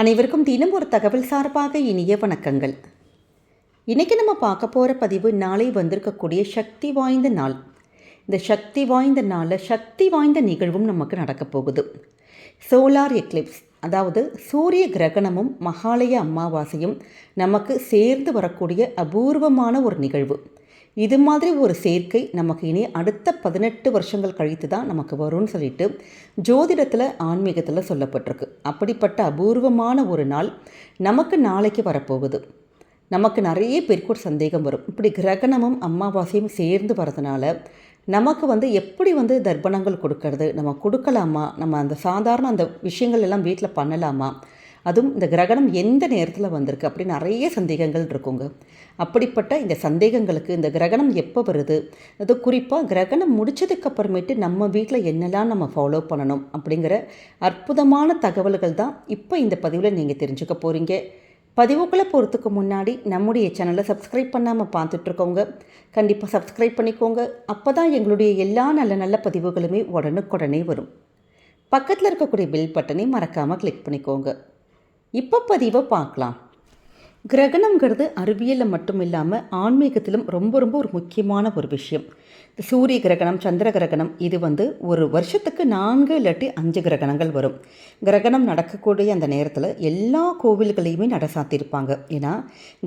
அனைவருக்கும் தினம் ஒரு தகவல் சார்பாக இனிய வணக்கங்கள். இன்றைக்கி நம்ம பார்க்க போகிற பதிவு நாளை வந்திருக்கக்கூடிய சக்தி வாய்ந்த நாள். இந்த சக்தி வாய்ந்த நாளில் சக்தி வாய்ந்த நிகழ்வும் நமக்கு நடக்கப் போகுது. சோலார் எக்லிப்ஸ் அதாவது சூரிய கிரகணமும் மகாலய அமாவாசையும் நமக்கு சேர்ந்து வரக்கூடிய அபூர்வமான ஒரு நிகழ்வு. இது மாதிரி ஒரு சேர்க்கை நமக்கு இனி அடுத்த பதினெட்டு வருஷங்கள் கழித்து தான் நமக்கு வரும்னு சொல்லிட்டு ஜோதிடத்தில் ஆன்மீகத்தில் சொல்லப்பட்டிருக்கு. அப்படிப்பட்ட அபூர்வமான ஒரு நாள் நமக்கு நாளைக்கு வரப்போகுது. நமக்கு நிறைய பேருக்கு ஒரு சந்தேகம் வரும். இப்படி கிரகணமும் அமாவாசையும் சேர்ந்து வரதுனால நமக்கு வந்து எப்படி வந்து தர்ப்பணங்கள் கொடுக்கறது நம்ம கொடுக்கலாமா? நம்ம அந்த சாதாரண அந்த விஷயங்கள் எல்லாம் வீட்டில் பண்ணலாமா? அதுவும் இந்த கிரகணம் எந்த நேரத்தில் வந்திருக்கு அப்படி நிறைய சந்தேகங்கள் இருக்குங்க. அப்படிப்பட்ட இந்த சந்தேகங்களுக்கு இந்த கிரகணம் எப்போ வருது? அது குறிப்பாக கிரகணம் முடிச்சதுக்கு அப்புறமேட்டு நம்ம வீட்டில் என்னெல்லாம் நம்ம ஃபாலோ பண்ணணும் அப்படிங்கிற அற்புதமான தகவல்கள் தான் இப்போ இந்த பதிவில் நீங்கள் தெரிஞ்சுக்க போகிறீங்க பதிவுக்குள்ளே போகிறதுக்கு முன்னாடி நம்முடைய சேனலை சப்ஸ்கிரைப் பண்ணாமல் பார்த்துட்ருக்கோங்க. கண்டிப்பாக சப்ஸ்கிரைப் பண்ணிக்கோங்க. அப்போ தான் எங்களுடைய எல்லா நல்ல நல்ல பதிவுகளுமே உடனுக்குடனே வரும். பக்கத்தில் இருக்கக்கூடிய பில் பட்டனை மறக்காமல் கிளிக் பண்ணிக்கோங்க. இப்போ பதிவை பார்க்கலாம். கிரகணங்கிறது அறிவியலில் மட்டும் இல்லாமல் ஆன்மீகத்திலும் ரொம்ப ரொம்ப ஒரு முக்கியமான ஒரு விஷயம். சூரிய கிரகணம் சந்திர கிரகணம் இது வந்து ஒரு வருஷத்துக்கு நான்கு இல்லாட்டி அஞ்சு கிரகணங்கள் வரும். கிரகணம் நடக்கக்கூடிய அந்த நேரத்தில் எல்லா கோவில்களையுமே நட சாத்தியிருப்பாங்க ஏன்னா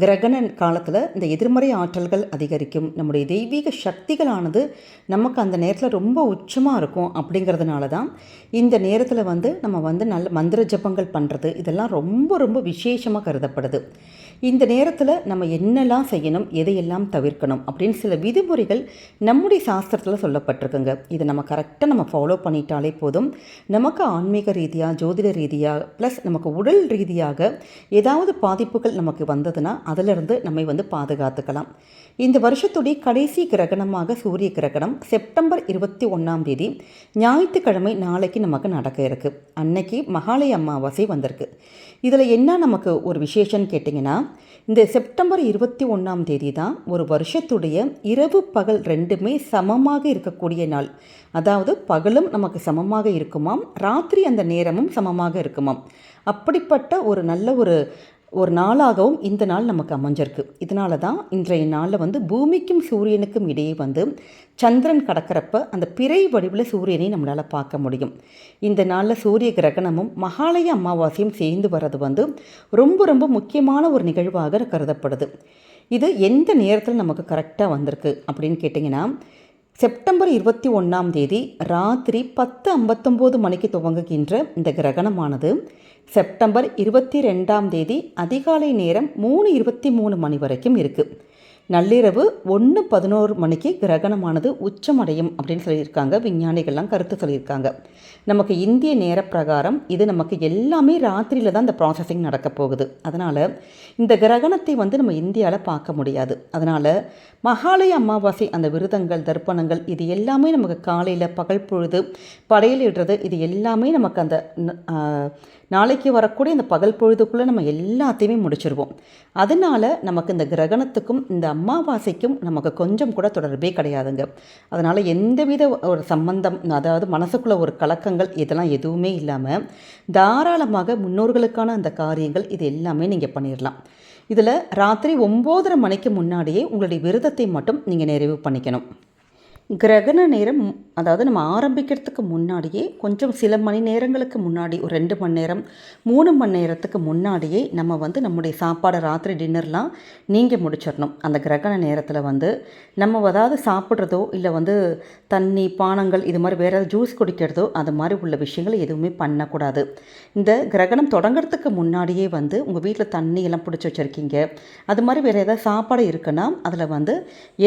கிரகண காலத்தில் இந்த எதிர்மறை ஆற்றல்கள் அதிகரிக்கும். நம்முடைய தெய்வீக சக்திகளானது நமக்கு அந்த நேரத்தில் ரொம்ப உச்சமாக இருக்கும் அப்படிங்கிறதுனால தான் இந்த நேரத்தில் வந்து நம்ம வந்து நல்ல மந்திர ஜபங்கள் பண்ணுறது இதெல்லாம் ரொம்ப ரொம்ப விசேஷமாக கருதப்படுது. இந்த நேரத்தில் நம்ம என்னெல்லாம் செய்யணும் எதையெல்லாம் தவிர்க்கணும் அப்படின்னு சில விதிமுறைகள் நம்முடைய சாஸ்திரத்தில் சொல்லப்பட்டிருக்குங்க. இதை நம்ம கரெக்டாக நம்ம ஃபாலோ பண்ணிட்டாலே போதும். நமக்கு ஆன்மீக ரீதியாக ஜோதிட ரீதியாக ப்ளஸ் நமக்கு உடல் ரீதியாக ஏதாவது பாதிப்புகள் நமக்கு வந்ததுன்னா அதிலிருந்து நம்மை வந்து பாதுகாத்துக்கலாம். இந்த வருஷத்துடைய கடைசி கிரகணமாக சூரிய கிரகணம் செப்டம்பர் இருபத்தி ஒன்றாம் தேதி ஞாயிற்றுக்கிழமை நாளைக்கு நமக்கு நடக்க இருக்குது அன்னைக்கு மகாலய அமாவாசை வந்திருக்கு. இதில் என்ன நமக்கு ஒரு விசேஷம்னு கேட்டிங்கன்னா இந்த செப்டம்பர் இருபத்தி ஒன்றாம் தேதி தான் ஒரு வருஷத்துடைய இரவு பகல் ரெண்டுமே சமமாக இருக்கக்கூடிய நாள். அதாவது பகலும் நமக்கு சமமாக இருக்குமாம் ராத்திரி அந்த நேரமும் சமமாக இருக்குமாம். அப்படிப்பட்ட ஒரு நல்ல ஒரு ஒரு நாளாகவும் இந்த நாள் நமக்கு அமைஞ்சிருக்கு. இதனால தான் இன்றைய நாளில் வந்து பூமிக்கும் சூரியனுக்கும் இடையே வந்து சந்திரன் கடக்கிறப்ப அந்த பிறை வடிவில் சூரியனை நம்மளால் பார்க்க முடியும். இந்த நாளில் சூரிய கிரகணமும் மகாலய அமாவாசையும் சேர்ந்து வர்றது வந்து ரொம்ப ரொம்ப முக்கியமான ஒரு நிகழ்வாக கருதப்படுது. இது எந்த நேரத்தில் நமக்கு கரெக்டாக வந்திருக்கு அப்படின்னு கேட்டிங்கன்னா செப்டம்பர் இருபத்தி ஒன்றாம் தேதி ராத்திரி பத்து ஐம்பத்தொம்போது மணிக்கு துவங்குகின்ற இந்த கிரகணமானது செப்டம்பர் இருபத்தி ரெண்டாம் தேதி அதிகாலை நேரம் மூணு இருபத்தி மூணு மணி வரைக்கும் இருக்குது நள்ளிரவு ஒன்று பதினோரு மணிக்கு கிரகணமானது உச்சமடையும் அப்படின்னு சொல்லியிருக்காங்க. விஞ்ஞானிகள்லாம் கருத்து சொல்லியிருக்காங்க. நமக்கு இந்திய நேர பிரகாரம் இது நமக்கு எல்லாமே ராத்திரியில் தான் இந்த ப்ராசஸிங் நடக்க போகுது. அதனால் இந்த கிரகணத்தை வந்து நம்ம இந்தியாவில் பார்க்க முடியாது. அதனால் மகாலய அமாவாசை அந்த விருதங்கள் தர்ப்பணங்கள் இது எல்லாமே நமக்கு காலையில் பகல் பொழுது படையலிடுறது இது எல்லாமே நமக்கு அந்த நாளைக்கு வரக்கூடிய இந்த பகல் பொழுதுக்குள்ளே நம்ம எல்லாத்தையுமே முடிச்சிருவோம். அதனால் நமக்கு இந்த கிரகணத்துக்கும் இந்த அமாவாசைக்கும் நமக்கு கொஞ்சம் கூட தொடர்பே கிடையாதுங்க. அதனால் எந்தவித ஒரு சம்பந்தம் அதாவது மனசுக்குள்ளே ஒரு கலக்கங்கள் இதெல்லாம் எதுவுமே இல்லாமல் தாராளமாக முன்னோர்களுக்கான அந்த காரியங்கள் இது எல்லாமே நீங்கள் பண்ணிடலாம் இதில் ராத்திரி ஒம்போதரை மணிக்கு முன்னாடியே உங்களுடைய விரதத்தை மட்டும் நீங்கள் நிறைவு பண்ணிக்கணும். கிரகண நேரம் அதாவது நம்ம ஆரம்பிக்கிறதுக்கு முன்னாடியே கொஞ்சம் சில மணி நேரங்களுக்கு முன்னாடி ஒரு ரெண்டு மணி நேரம் மூணு மணி நேரத்துக்கு முன்னாடியே நம்ம வந்து நம்முடைய சாப்பாடு ராத்திரி டின்னர்லாம் நீங்கள் முடிச்சிடணும். அந்த கிரகண நேரத்தில் வந்து நம்ம அதாவது சாப்பிட்றதோ இல்லை வந்து தண்ணி பானங்கள் இது மாதிரி வேறு ஏதாவது ஜூஸ் குடிக்கிறதோ அது மாதிரி உள்ள விஷயங்கள் எதுவுமே பண்ணக்கூடாது. இந்த கிரகணம் தொடங்கிறதுக்கு முன்னாடியே வந்து உங்கள் வீட்டில் தண்ணி எல்லாம் பிடிச்சி வச்சுருக்கீங்க. அது மாதிரி வேறு ஏதாவது சாப்பாடு இருக்குன்னா அதில் வந்து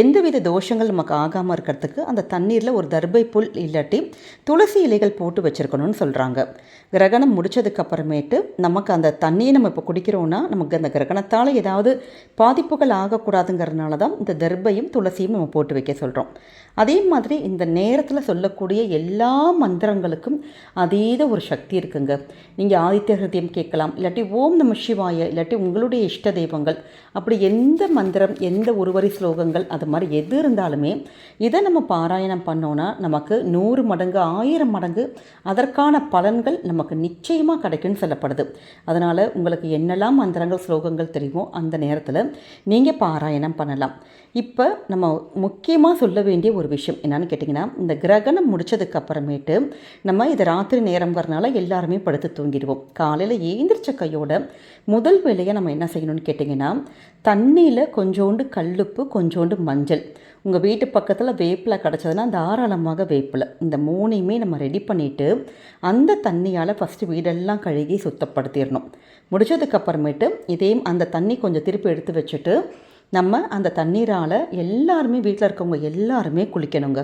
எந்தவித தோஷங்கள் நமக்கு ஆகாமல் இருக்கிறதுக்கு அந்த தண்ணீரில் ஒரு தர்பை புல் இல்லாட்டி துளசி இலைகள் போட்டு வச்சுருக்கணும்னு சொல்கிறாங்க கிரகணம் முடிச்சதுக்கு அப்புறமேட்டு நமக்கு அந்த தண்ணியை நம்ம இப்போ குடிக்கிறோன்னா நமக்கு அந்த கிரகணத்தால் ஏதாவது பாதிப்புகள் ஆகக்கூடாதுங்கிறதுனால தான் இந்த தர்பையும் துளசியும் நம்ம போட்டு வைக்க சொல்கிறோம் அதே மாதிரி இந்த நேரத்தில் சொல்லக்கூடிய எல்லா மந்திரங்களுக்கும் அதீத ஒரு சக்தி இருக்குங்க. நீங்கள் ஆதித்ய ஹிருதயம் கேட்கலாம் இல்லாட்டி ஓம் நம சிவாய இல்லாட்டி உங்களுடைய இஷ்ட தெய்வங்கள் அப்படி எந்த மந்திரம் எந்த ஒருவரி ஸ்லோகங்கள் அது மாதிரி எது இருந்தாலுமே இதை நம்ம பாராயணம் பண்ணோன்னா நமக்கு நூறு மடங்கு ஆயிரம் மடங்கு அதற்கான பலன்கள் நமக்கு நிச்சயமாக கிடைக்கும்னு சொல்லப்படுது. அதனால் உங்களுக்கு என்னெல்லாம் மந்திரங்கள் ஸ்லோகங்கள் தெரியுமோ அந்த நேரத்தில் நீங்கள் பாராயணம் பண்ணலாம். இப்போ நம்ம முக்கியமாக சொல்ல வேண்டிய ஒரு விஷயம் என்னன்னு கேட்டிங்கன்னா இந்த கிரகணம் முடித்ததுக்கு அப்புறமேட்டு நம்ம இது ராத்திரி நேரம் வரனால எல்லாருமே படுத்து தூங்கிடுவோம். காலையில் ஏந்திரிச்ச கையோட முதல் வேலையை நம்ம என்ன செய்யணும்னு கேட்டிங்கன்னா தண்ணியில் கொஞ்சோண்டு கல்லுப்பு கொஞ்சோண்டு மஞ்சள். உங்கள் வீட்டு பக்கத்தில் வேப்பில் கிடச்சதுன்னா தாராளமாக வேப்பில். இந்த மூணையுமே நம்ம ரெடி பண்ணிவிட்டு அந்த தண்ணியால் ஃபஸ்ட்டு வீடெல்லாம் கழுகி சுத்தப்படுத்திடணும். முடிச்சதுக்கப்புறமேட்டு இதே அந்த தண்ணி கொஞ்சம் திருப்பி எடுத்து வச்சுட்டு நம்ம அந்த தண்ணீரால் எல்லாருமே வீட்டில் இருக்கவங்க எல்லாருமே குளிக்கணுங்க.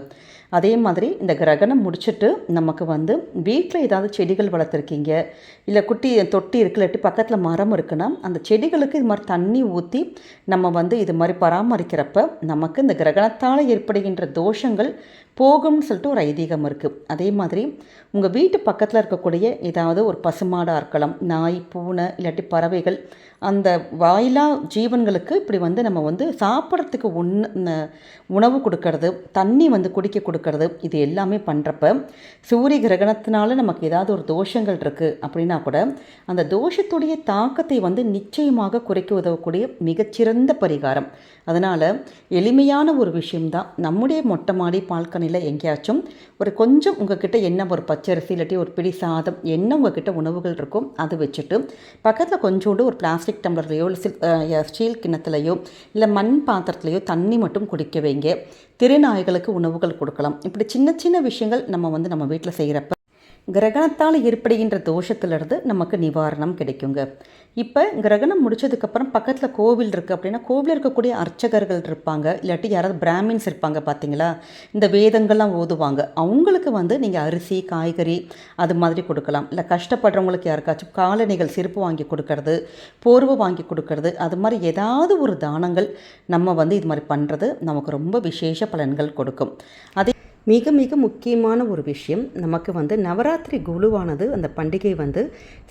அதே மாதிரி இந்த கிரகணம் முடிச்சுட்டு நமக்கு வந்து வீட்டில் ஏதாவது செடிகள் வளர்த்துருக்கீங்க இல்லை குட்டி தொட்டி இருக்கு இல்லாட்டி பக்கத்தில் மரம் இருக்குன்னா அந்த செடிகளுக்கு இது மாதிரி தண்ணி ஊற்றி நம்ம வந்து இது மாதிரி பராமரிக்கிறப்ப நமக்கு இந்த கிரகணத்தால் ஏற்படுகின்ற தோஷங்கள் போகும்னு சொல்லிட்டு ஒரு ஐதீகம் இருக்குது அதே மாதிரி உங்கள் வீட்டு பக்கத்தில் இருக்கக்கூடிய ஏதாவது ஒரு பசுமாடாக இருக்கலாம் நாய் பூனை இல்லாட்டி பறவைகள் அந்த வாயிலா ஜீவன்களுக்கு இப்படி வந்து நம்ம வந்து சாப்பிட்றதுக்கு ஒன்று உணவு கொடுக்கறது தண்ணி வந்து குடிக்க கொடுக்கறது இது எல்லாமே பண்ணுறப்ப சூரிய கிரகணத்தினால நமக்கு ஏதாவது ஒரு தோஷங்கள் இருக்குது அப்படின்னா கூட அந்த தோஷத்துடைய தாக்கத்தை வந்து நிச்சயமாக குறைக்க உதவக்கூடிய மிகச்சிறந்த பரிகாரம். அதனால் எளிமையான ஒரு விஷயம்தான். நம்முடைய மொட்டை மாடி பால்கனியில் எங்கேயாச்சும் ஒரு கொஞ்சம் உங்ககிட்ட என்ன ஒரு பச்சரிசி இல்லாட்டி ஒரு பிடி சாதம் என்ன உங்ககிட்ட உணவுகள் இருக்கும் அதை வச்சுட்டு பக்கத்தில் கொஞ்சோண்டு ஒரு பிளாஸ்டிக் டம்ளர்லையோ இல்லை ஸ்டீல் கிண்ணத்துலையோ இல்லை மண் பாத்திரத்துலையோ தண்ணி மட்டும் குடிக்க வைங்க. திருநாய்களுக்கு உணவுகள் கொடுக்கலாம். இப்படி சின்ன சின்ன விஷயங்கள் நம்ம வந்து நம்ம வீட்டில் செய்கிறப்ப கிரகணத்தால் ஏற்படுகின்ற தோஷத்திலிருந்து நமக்கு நிவாரணம் கிடைக்குங்க. இப்போ கிரகணம் முடிச்சதுக்கப்புறம் பக்கத்தில் கோவில் இருக்குது அப்படின்னா கோவிலில் இருக்கக்கூடிய அர்ச்சகர்கள் இருப்பாங்க. இல்லாட்டி யாராவது பிராமின்ஸ் இருப்பாங்க பார்த்தீங்களா இந்த வேதங்கள்லாம் ஓதுவாங்க. அவங்களுக்கு வந்து நீங்கள் அரிசி காய்கறி அது மாதிரி கொடுக்கலாம். இல்லை கஷ்டப்படுறவங்களுக்கு யாருக்காச்சும் காலணிகள் செருப்பு வாங்கி கொடுக்கறது போர்வை வாங்கி கொடுக்கறது அது மாதிரி ஏதாவது ஒரு தானங்கள் நம்ம வந்து இது மாதிரி பண்ணுறது நமக்கு ரொம்ப விசேஷ பலன்கள் கொடுக்கும். அதே மிக மிக முக்கியமான ஒரு விஷயம். நமக்கு வந்து நவராத்திரி குழுவானது அந்த பண்டிகை வந்து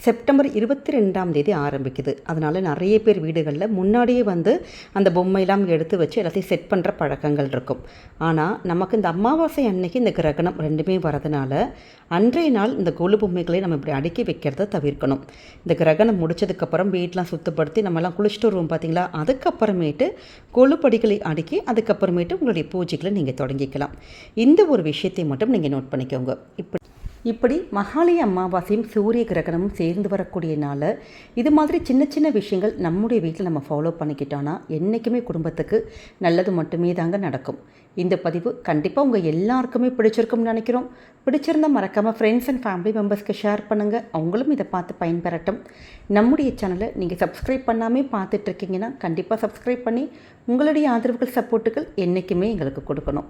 செப்டம்பர் இருபத்தி ரெண்டாம் தேதி ஆரம்பிக்குது. அதனால் நிறைய பேர் வீடுகளில் முன்னாடியே வந்து அந்த பொம்மையெல்லாம் எடுத்து வச்சு எல்லாத்தையும் செட் பண்ணுற பழக்கங்கள் இருக்கும். ஆனால் நமக்கு இந்த அமாவாசை அன்னைக்கு இந்த கிரகணம் ரெண்டுமே வரதுனால அன்றைய நாள் இந்த கொலு பொம்மைகளை நம்ம இப்படி அடுக்கி வைக்கிறத தவிர்க்கணும். இந்த கிரகணம் முடிச்சதுக்கப்புறம் வீட்டெலாம் சுத்தப்படுத்தி நம்மலாம் குளிச்சுட்டு வருவோம் பார்த்தீங்களா அதுக்கப்புறமேட்டு கொழுப்படிகளை அடுக்கி அதுக்கப்புறமேட்டு உங்களுடைய பூஜைகளை நீங்கள் தொடங்கிக்கலாம். இந்த ஒரு விஷயத்தை மட்டும் நீங்கள் நோட் பண்ணிக்கோங்க. இப்படி இப்படி மகாலய அமாவாசையும் சூரிய கிரகணமும் சேர்ந்து வரக்கூடிய நாள் இது மாதிரி சின்ன சின்ன விஷயங்கள் நம்முடைய வீட்டில் நம்ம ஃபாலோ பண்ணிக்கிட்டோன்னா என்றைக்குமே குடும்பத்துக்கு நல்லது மட்டுமே தாங்க நடக்கும். இந்த பதிவு கண்டிப்பாக உங்கள் எல்லாருக்குமே பிடிச்சிருக்கும்னு நினைக்கிறோம். பிடிச்சிருந்தால் மறக்காமல் ஃப்ரெண்ட்ஸ் அண்ட் ஃபேமிலி மெம்பர்ஸ்க்கு ஷேர் பண்ணுங்கள் அவங்களும் இதை பார்த்து பயன்பெறட்டும். நம்முடைய சேனலை நீங்கள் சப்ஸ்கிரைப் பண்ணாமே பார்த்துட்ருக்கீங்கன்னா கண்டிப்பாக சப்ஸ்கிரைப் பண்ணி உங்களுடைய ஆதரவுகள் சப்போர்ட்டுகள் என்றைக்குமே எங்களுக்கு கொடுக்கணும்.